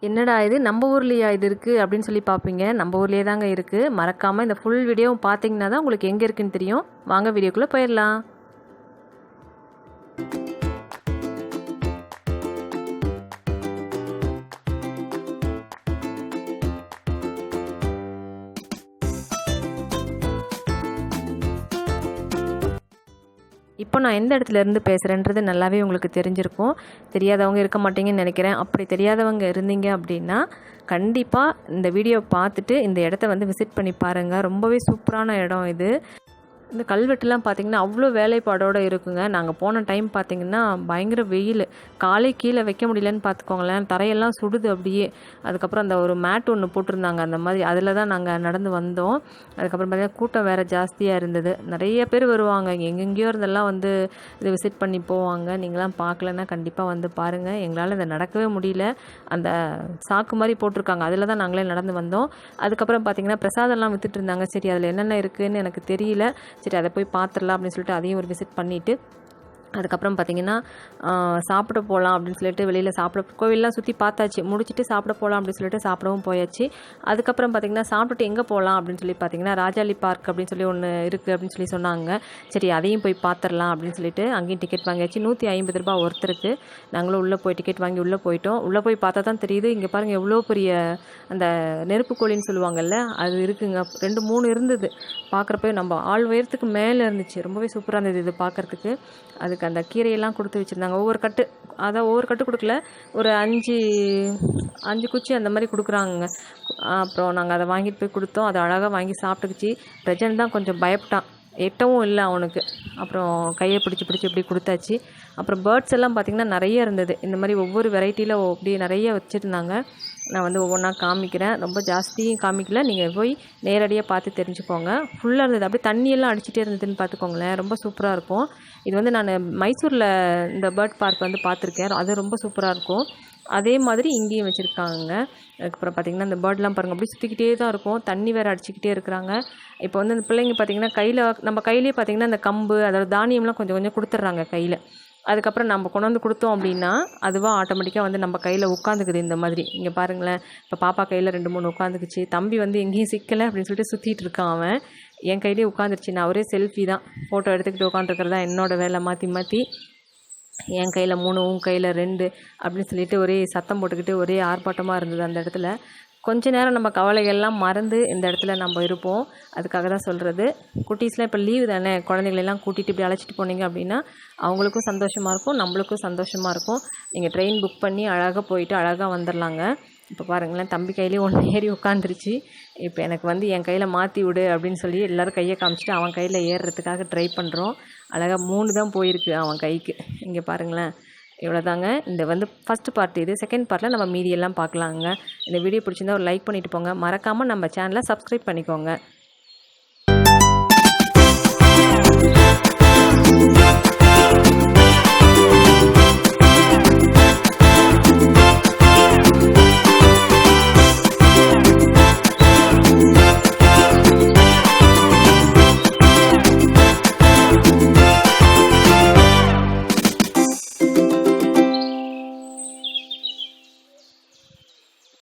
என்னடா இது? நம்ம ஊர்லேயா இது இருக்குது அப்படின்னு சொல்லி பார்ப்பீங்க. நம்ம ஊர்லேயே தாங்க இருக்குது மறக்காமல் இந்த ஃபுல் வீடியோவும் பார்த்தீங்கன்னா தான் உங்களுக்கு எங்கே இருக்குன்னு தெரியும். வாங்க வீடியோக்குள்ளே போயிடலாம். இப்போ நான் எந்த இடத்துல இருந்து பேசுகிறேன்றது நல்லாவே உங்களுக்கு தெரிஞ்சிருக்கும். தெரியாதவங்க இருக்க மாட்டீங்கன்னு நினைக்கிறேன். அப்படி தெரியாதவங்க இருந்தீங்க அப்படின்னா கண்டிப்பாக இந்த வீடியோ பார்த்துட்டு இந்த இடத்த வந்து விசிட் பண்ணி பாருங்கள் ரொம்பவே சூப்பரான இடம் இது. இந்த கல்வெட்டுலாம் பார்த்திங்கன்னா அவ்வளோ வேலைப்பாடோடு இருக்குங்க. நாங்கள் போன டைம் பார்த்திங்கன்னா பயங்கர வெயில். காலை கீழே வைக்க முடியலன்னு பார்த்துக்கோங்களேன் தரையெல்லாம் சுடுது அப்படியே. அதுக்கப்புறம் அந்த ஒரு மேட் ஒன்று போட்டிருந்தாங்க. அந்த மாதிரி அதில் தான் நாங்கள் நடந்து வந்தோம். அதுக்கப்புறம் பார்த்திங்கன்னா கூட்டம் வேறு ஜாஸ்தியாக இருந்தது. நிறைய பேர் வருவாங்க. எங்கெங்கேயோ இருந்தெல்லாம் வந்து இது விசிட் பண்ணி போவாங்க. நீங்களாம் பார்க்கலன்னா கண்டிப்பாக வந்து பாருங்கள் எங்களால் இதை நடக்கவே முடியல. அந்த சாக்கு மாதிரி போட்டிருக்காங்க. அதில் தான் நாங்களே நடந்து வந்தோம். அதுக்கப்புறம் பார்த்திங்கன்னா பிரசாதம்லாம் வித்துட்டு இருந்தாங்க. சரி அதில் என்னென்ன இருக்குதுன்னு எனக்கு தெரியல. சரி அதை போய் பார்த்துடலாம் அப்படின்னு சொல்லிட்டு அதையும் ஒரு விசிட் பண்ணிவிட்டு அதுக்கப்புறம் பார்த்தீங்கன்னா சாப்பிட போகலாம் அப்படின்னு சொல்லிட்டு வெளியில் சாப்பிட கோவிலெலாம் சுற்றி பார்த்தாச்சு. முடிச்சுட்டு சாப்பிட போகலாம் அப்படின்னு சொல்லிட்டு சாப்பிடவும் போயாச்சு. அதுக்கப்புறம் பார்த்திங்கன்னா சாப்பிட்டுட்டு எங்கே போகலாம் அப்படின்னு சொல்லி பார்த்தீங்கன்னா ராஜாலி பார்க் அப்படின்னு சொல்லி ஒன்று இருக்குது அப்படின்னு சொல்லி சொன்னாங்க. சரி அதையும் போய் பார்த்துடலாம் அப்படின்னு சொல்லிட்டு அங்கேயும் டிக்கெட் வாங்கியாச்சு. நூற்றி ஐம்பது ரூபா ஒருத்தருக்கு. நாங்களும் உள்ளே போய் டிக்கெட் வாங்கி உள்ளே போயிட்டோம். உள்ளே போய் பார்த்தா தான் தெரியுது இங்கே பாருங்கள் எவ்வளோ பெரிய அந்த நெருப்பு கோழின்னு சொல்லுவாங்கல்ல அது இருக்குங்க. ரெண்டு மூணு இருந்தது. பார்க்குறப்ப நம்ம ஆள் உயரத்துக்கு மேலே இருந்துச்சு. ரொம்பவே சூப்பராக இருந்தது இது பார்க்குறதுக்கு அதுக்கு அந்த கீரையெல்லாம் கொடுத்து வச்சுருந்தாங்க. ஒவ்வொரு கட்டு அதான் ஒவ்வொரு கட்டு கொடுக்கல. ஒரு அஞ்சு அஞ்சு குச்சி அந்த மாதிரி கொடுக்குறாங்க அப்புறம் நாங்கள் அதை வாங்கிட்டு போய் கொடுத்தோம். அதை அழகாக வாங்கி சாப்பிட்டுக்குச்சு. பிரஜன் தான் கொஞ்சம் பயப்பட்டான். எட்டவும் இல்லை அவனுக்கு. அப்புறம் கையை பிடிச்சி பிடிச்சி இப்படி கொடுத்தாச்சு. அப்புறம் பேர்ட்ஸ் எல்லாம் பார்த்திங்கன்னா நிறைய இருந்தது. இந்த மாதிரி ஒவ்வொரு வெரைட்டியில் அப்படி நிறைய வச்சுருந்தாங்க. நான் வந்து ஒவ்வொன்றா காமிக்கிறேன். ரொம்ப ஜாஸ்தியும் காமிக்கல. நீங்கள் போய் நேரடியாக பார்த்து தெரிஞ்சுக்கோங்க. ஃபுல்லாக இருந்தது. அப்படியே தண்ணியெல்லாம் அடிச்சுட்டே இருந்ததுன்னு பார்த்துக்கோங்களேன். ரொம்ப சூப்பராக இருக்கும். இது வந்து நான் மைசூரில் இந்த பேர்ட் பார்க் வந்து பார்த்துருக்கேன். அது ரொம்ப சூப்பராக இருக்கும். அதே மாதிரி இங்கேயும் வச்சுருக்காங்க. அதுக்கப்புறம் பார்த்திங்கன்னா இந்த பேர்ட்லாம் பாருங்கள் அப்படியே சுற்றிக்கிட்டே தான் இருக்கும். தண்ணி வேறு அடிச்சுக்கிட்டே இருக்கிறாங்க. இப்போ வந்து அந்த பிள்ளைங்க பார்த்திங்கன்னா கையில் நம்ம கையிலே பார்த்திங்கன்னா அந்த கம்பு அதோட தானியம்லாம் கொஞ்சம் கொஞ்சம் கொடுத்துட்றாங்க கையில். அதுக்கப்புறம் நம்ம கொண்டு வந்து கொடுத்தோம் அப்படின்னா அதுவாக ஆட்டோமேட்டிக்காக வந்து நம்ம கையில் உட்காந்துக்குது இந்த மாதிரி. இங்கே பாருங்களேன். இப்போ பாப்பா கையில் ரெண்டு மூணு உட்காந்துக்குச்சு. தம்பி வந்து எங்கேயும் சிக்கலை அப்படின்னு சொல்லிட்டு சுற்றிட்டு இருக்கான் அவன். என் கையிலே உட்காந்துருச்சு. நான் ஒரே செல்ஃபி தான். ஃபோட்டோ எடுத்துக்கிட்டு உட்காந்துருக்கிறதா என்னோடய வேலை மாற்றி மாற்றி என் கையில் மூணு உன் கையில் ரெண்டு அப்படின்னு சொல்லிட்டு ஒரே சத்தம் போட்டுக்கிட்டு ஒரே ஆர்ப்பாட்டமாக இருந்தது அந்த இடத்துல. கொஞ்ச நேரம் நம்ம கவலைகள்லாம் மறந்து இந்த இடத்துல நம்ம இருப்போம். அதுக்காக தான் சொல்கிறது குட்டீஸ்லாம் இப்போ லீவு தானே? குழந்தைங்களெல்லாம் கூட்டிகிட்டு இப்படி அழைச்சிட்டு போனீங்க அப்படின்னா அவங்களுக்கும் சந்தோஷமாக இருக்கும் நம்மளுக்கும் சந்தோஷமாக இருக்கும். நீங்கள் ட்ரெயின் புக் பண்ணி அழகாக போயிட்டு அழகாக வந்துடலாங்க இப்போ பாருங்களேன் தம்பி கையிலேயே ஒன்று ஏறி உட்காந்துருச்சு இப்போ எனக்கு வந்து என் கையில் மாற்றி விடு அப்படின்னு சொல்லி எல்லோரும் கையை காமிச்சிட்டு அவன் கையில் ஏறுறதுக்காக ட்ரை பண்ணுறோம் அழகாக மூணு தான் போயிருக்கு அவன் கைக்கு. இங்கே பாருங்களேன். இவ்வளோதாங்க இந்த வந்து ஃபஸ்ட் பார்ட் இது. செகண்ட் பார்ட்டில் நம்ம மீதியெல்லாம் பார்க்கலாங்க. இந்த வீடியோ பிடிச்சிருந்தா ஒரு லைக் பண்ணிவிட்டு போங்க. மறக்காமல் நம்ம சேனலை சப்ஸ்கிரைப் பண்ணிக்கோங்க.